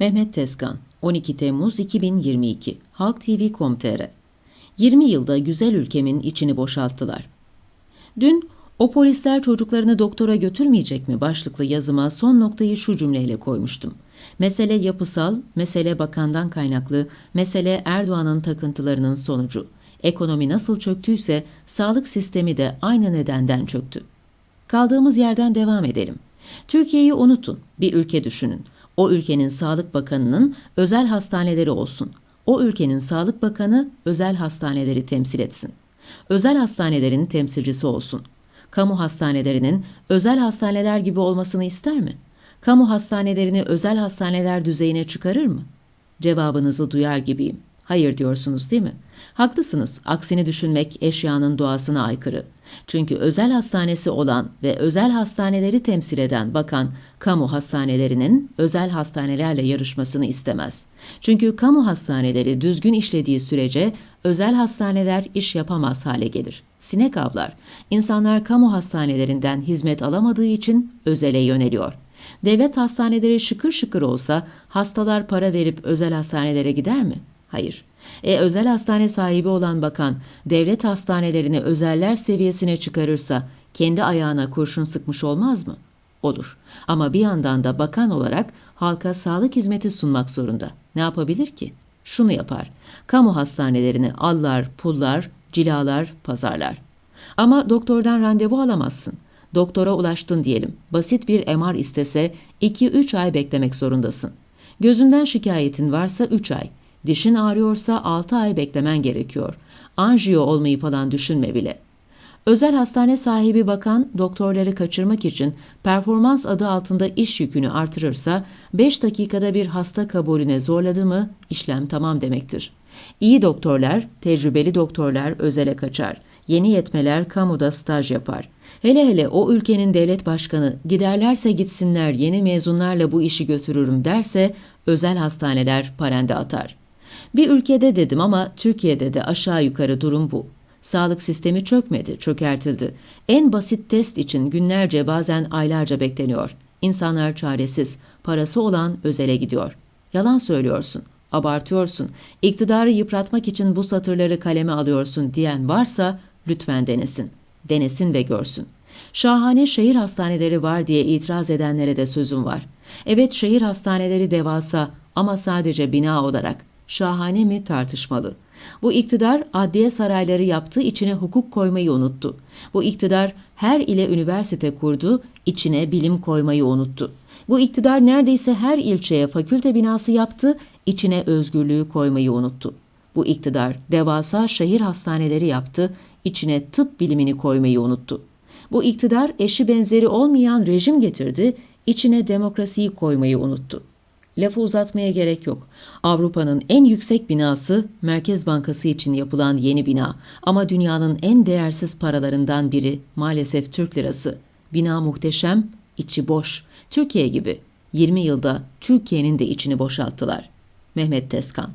Mehmet Tezkan 12 Temmuz 2022 Halk TV Com.tr 20 yılda güzel ülkemin içini boşalttılar. Dün o polisler çocuklarını doktora götürmeyecek mi başlıklı yazıma son noktayı şu cümleyle koymuştum. Mesele yapısal, mesele bakandan kaynaklı, mesele Erdoğan'ın takıntılarının sonucu. Ekonomi nasıl çöktüyse sağlık sistemi de aynı nedenden çöktü. Kaldığımız yerden devam edelim. Türkiye'yi unutun, bir ülke düşünün. O ülkenin Sağlık Bakanı'nın özel hastaneleri olsun. O ülkenin Sağlık Bakanı özel hastaneleri temsil etsin. Özel hastanelerin temsilcisi olsun. Kamu hastanelerinin özel hastaneler gibi olmasını ister mi? Kamu hastanelerini özel hastaneler düzeyine çıkarır mı? Cevabınızı duyar gibiyim. Hayır diyorsunuz değil mi? Haklısınız. Aksini düşünmek eşyanın doğasına aykırı. Çünkü özel hastanesi olan ve özel hastaneleri temsil eden bakan kamu hastanelerinin özel hastanelerle yarışmasını istemez. Çünkü kamu hastaneleri düzgün işlediği sürece özel hastaneler iş yapamaz hale gelir. Sinek avlar. İnsanlar kamu hastanelerinden hizmet alamadığı için özele yöneliyor. Devlet hastaneleri şıkır şıkır olsa hastalar para verip özel hastanelere gider mi? Hayır. E özel hastane sahibi olan bakan devlet hastanelerini özeller seviyesine çıkarırsa kendi ayağına kurşun sıkmış olmaz mı? Olur. Ama bir yandan da bakan olarak halka sağlık hizmeti sunmak zorunda. Ne yapabilir ki? Şunu yapar. Kamu hastanelerini allar, pullar, cilalar, pazarlar. Ama doktordan randevu alamazsın. Doktora ulaştın diyelim. Basit bir MR istese 2-3 ay beklemek zorundasın. Gözünden şikayetin varsa 3 ay. Dişin ağrıyorsa 6 ay beklemen gerekiyor. Anjiyo olmayı falan düşünme bile. Özel hastane sahibi bakan doktorları kaçırmak için performans adı altında iş yükünü artırırsa 5 dakikada bir hasta kabulüne zorladı mı işlem tamam demektir. İyi doktorlar, tecrübeli doktorlar özele kaçar. Yeni yetmeler kamuda staj yapar. Hele hele o ülkenin devlet başkanı giderlerse gitsinler yeni mezunlarla bu işi götürürüm derse özel hastaneler parende atar. Bir ülkede dedim ama Türkiye'de de aşağı yukarı durum bu. Sağlık sistemi çökmedi, çökertildi. En basit test için günlerce bazen aylarca bekleniyor. İnsanlar çaresiz, parası olan özele gidiyor. Yalan söylüyorsun, abartıyorsun, iktidarı yıpratmak için bu satırları kaleme alıyorsun diyen varsa lütfen denesin. Denesin ve görsün. Şahane şehir hastaneleri var diye itiraz edenlere de sözüm var. Evet şehir hastaneleri devasa ama sadece bina olarak şahane mi tartışmalı. Bu iktidar adliye sarayları yaptı, içine hukuk koymayı unuttu. Bu iktidar her ile üniversite kurdu, içine bilim koymayı unuttu. Bu iktidar neredeyse her ilçeye fakülte binası yaptı, içine özgürlüğü koymayı unuttu. Bu iktidar devasa şehir hastaneleri yaptı, içine tıp bilimini koymayı unuttu. Bu iktidar eşi benzeri olmayan rejim getirdi, içine demokrasiyi koymayı unuttu. Lafı uzatmaya gerek yok. Avrupa'nın en yüksek binası Merkez Bankası için yapılan yeni bina ama dünyanın en değersiz paralarından biri maalesef Türk lirası. Bina muhteşem, içi boş. Türkiye gibi 20 yılda Türkiye'nin de içini boşalttılar. Mehmet Tezkan